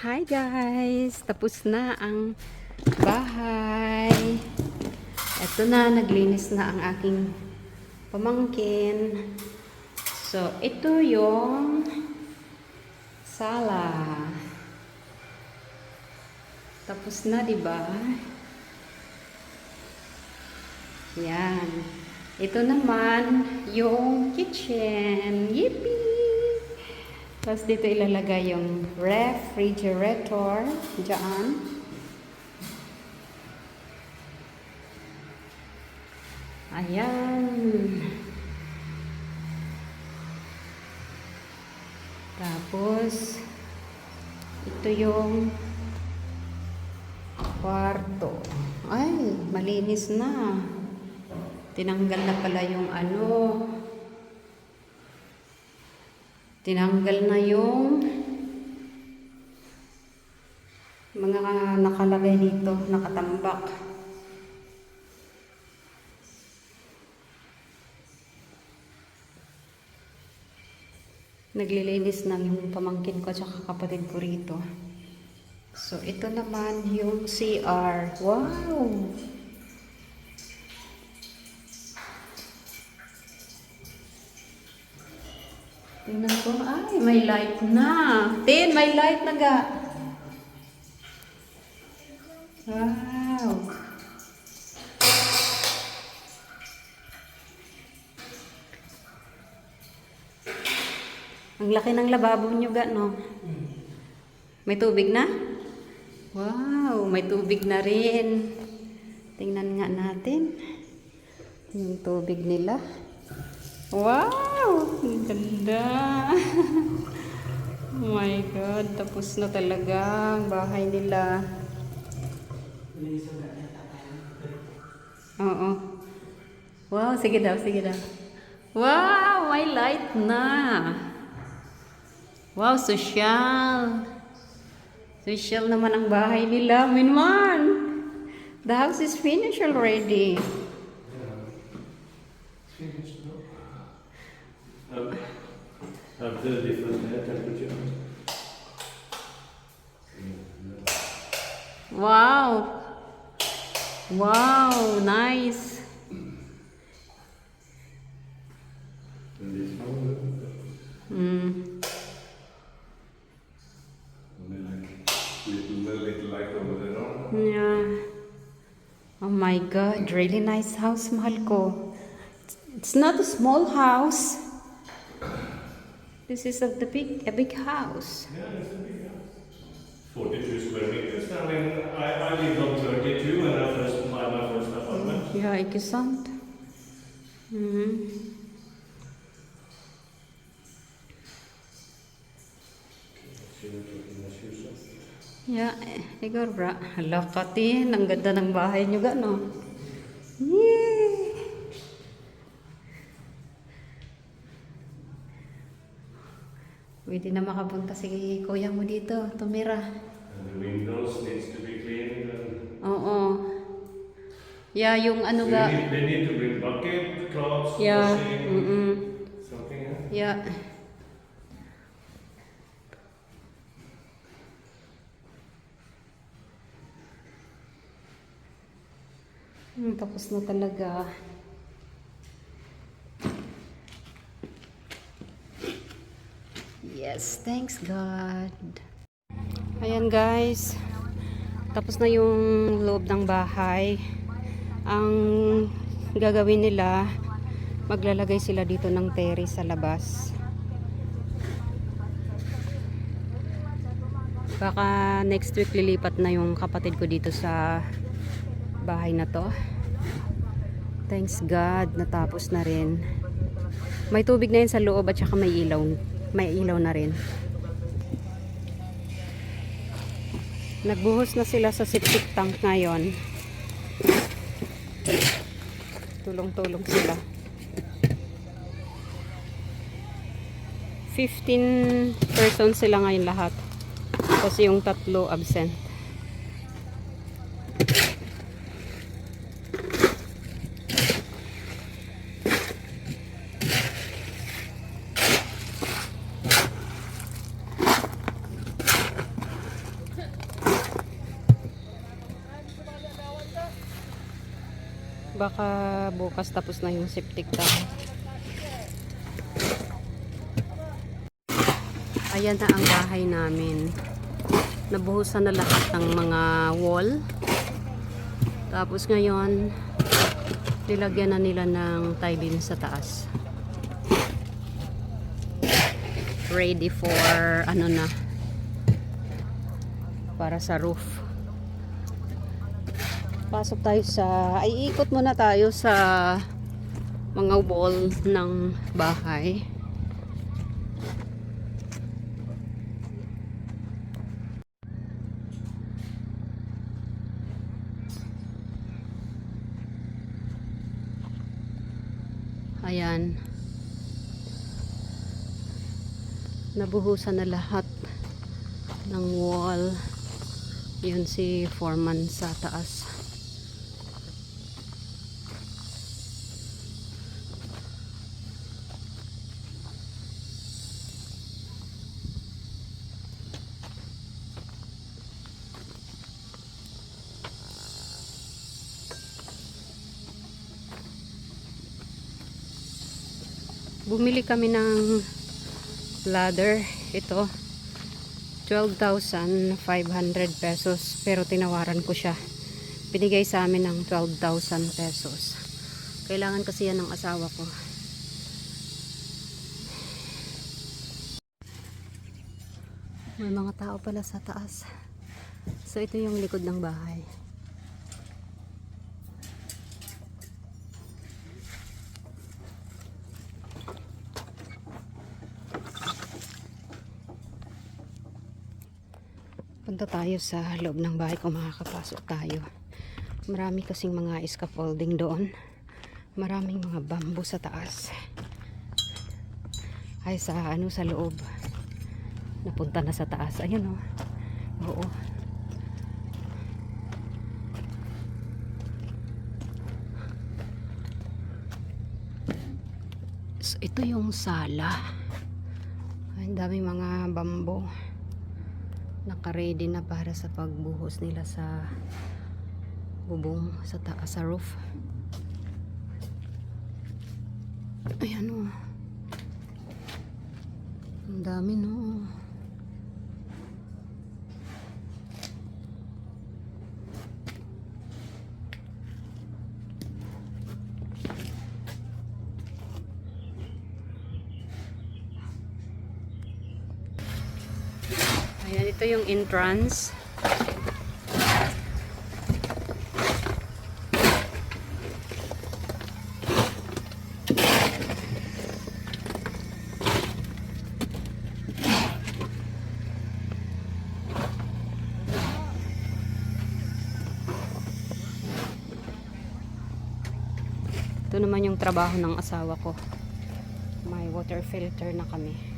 Hi guys! Tapos na ang bahay. Ito na, naglinis na ang aking pamangkin. So, ito yung sala. Tapos na, di ba? Yan. Ito naman yung kitchen. Yippee! Tapos dito ilalagay yung refrigerator. Diyan. Ayan. Tapos, ito yung kwarto. Ay, malinis na. Tinanggal na pala yung ano. Tinanggal na yung mga nakalagay dito, nakatambak. Naglilinis na yung pamangkin ko at kapatid ko rito. So, ito naman yung CR. Wow! Tingnan ko. Ay, may light na. Tin, may light na ga. Wow. Ang laki ng lababo nyo ga, no? May tubig na? Wow, may tubig na rin. Tingnan nga natin. Yung tubig nila. Wow! Ang ganda! oh my God, tapos na talaga ang bahay nila. Oo. Wow, sige daw, sige daw. Wow, may light na. Wow, social. Social naman ang bahay nila, Minman. The house is finished already. Um, have the different air temperature. Wow. Wow, nice. And this one, Mm. only like little, little light over there. no? Yeah. Oh my God, really nice house, mahal ko. It's not a small house. This is a the big a big house. Yeah, it's a big house. 42 square meters. I mean, I, I lived on 32 when I first my, my first apartment. Ja, ikke sant? Mhm. Ja, eh, ikaw bra. Hala katin, ang ganda ng bahay nyo ga, no? Yay! Pwede na makapunta si kuya mo dito, tumira. And the windows needs to be cleaned. And Oo. Yeah, yung ano so ga... need, they need to bring bucket, cloths, Yeah, washing, mm something. Huh? Yeah. Hmm, tapos na talaga. Yes, thanks God. Ayan guys. Tapos na yung loob ng bahay. Ang gagawin nila, maglalagay sila dito ng terrace sa labas. Baka next week lilipat na yung kapatid ko dito sa bahay na to. Thanks God, natapos na rin. May tubig na yun sa loob at saka may ilaw. May ilaw na rin. Nagbuhos na sila sa septic tank ngayon. Tulong-tulong sila. 15 persons sila ngayon lahat. Kasi yung tatlo absent. Baka bukas tapos na yung septic tank. Ayan na ang bahay namin. Nabuhusan na lahat ng mga wall. Tapos ngayon, nilagyan na nila ng tie-beam sa taas. Ready for ano na para sa roof. Pasok tayo sa ay ikot muna tayo sa mga wall ng bahay. Ayan. Nabuhusan na lahat ng wall. Yun si foreman sa taas. Bumili kami ng ladder. Ito. 12,500 pesos pero tinawaran ko siya binigay sa amin ng 12,000 pesos kailangan kasi yan ng asawa ko may mga tao pala sa taas so ito yung likod ng bahay Punta tayo sa loob ng bahay kung makakapasok tayo. Marami kasing mga scaffolding doon. Maraming mga bamboo sa taas. Ay sa ano sa loob. Napunta na sa taas. Ayun oh. Oo. So, ito yung sala. Ang daming mga bamboo naka-ready na para sa pagbuhos nila sa bubong sa taas sa roof. Ayan o. Ang dami no. Ayan, ito yung entrance. Ito naman yung trabaho ng asawa ko. May water filter na kami.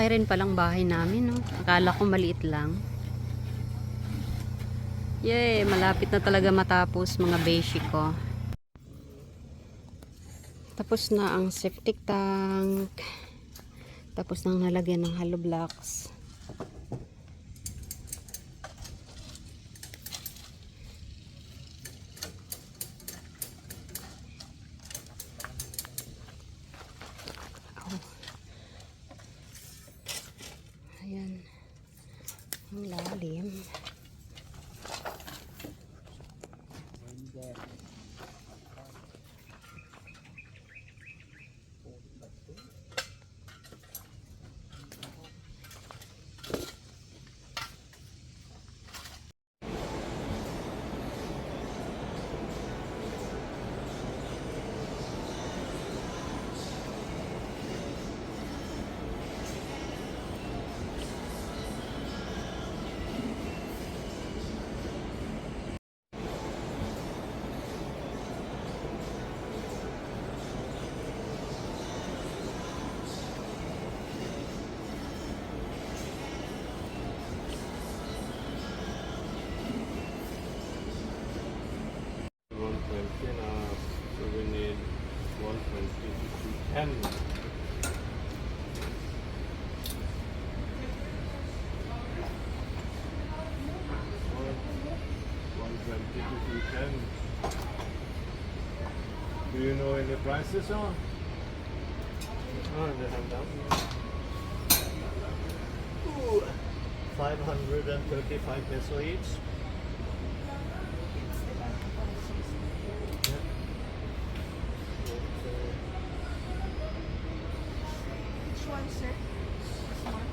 Malaki rin palang bahay namin, no? Akala ko maliit lang. Yay! Malapit na talaga matapos mga basic ko. Tapos na ang septic tank. Tapos nang nalagyan ng hollow blocks. To two ten. Do you know any prices on? Oh, they have that. Ooh, 535 peso each. Yeah. Which one, sir? Smart.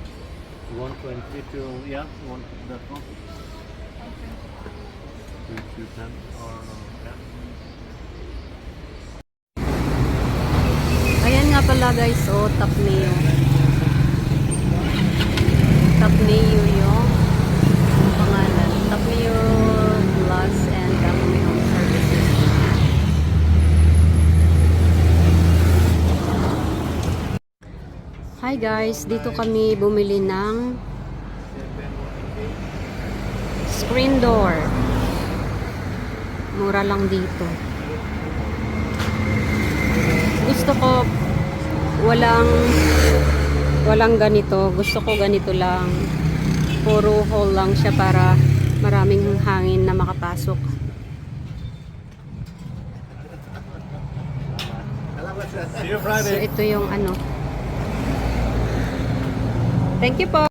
120 to, yeah, one, that one. Okay. Two, two ten, or no, yeah. Ayan nga pala guys, oh. Top mayo yung pangalan. Mayo plus and top mayo services. Hi guys, dito kami bumili ng screen door. Mura lang dito. Gusto ko walang walang ganito. Gusto ko ganito lang. Puro hole lang siya para maraming hangin na makapasok. So ito yung ano. Thank you po.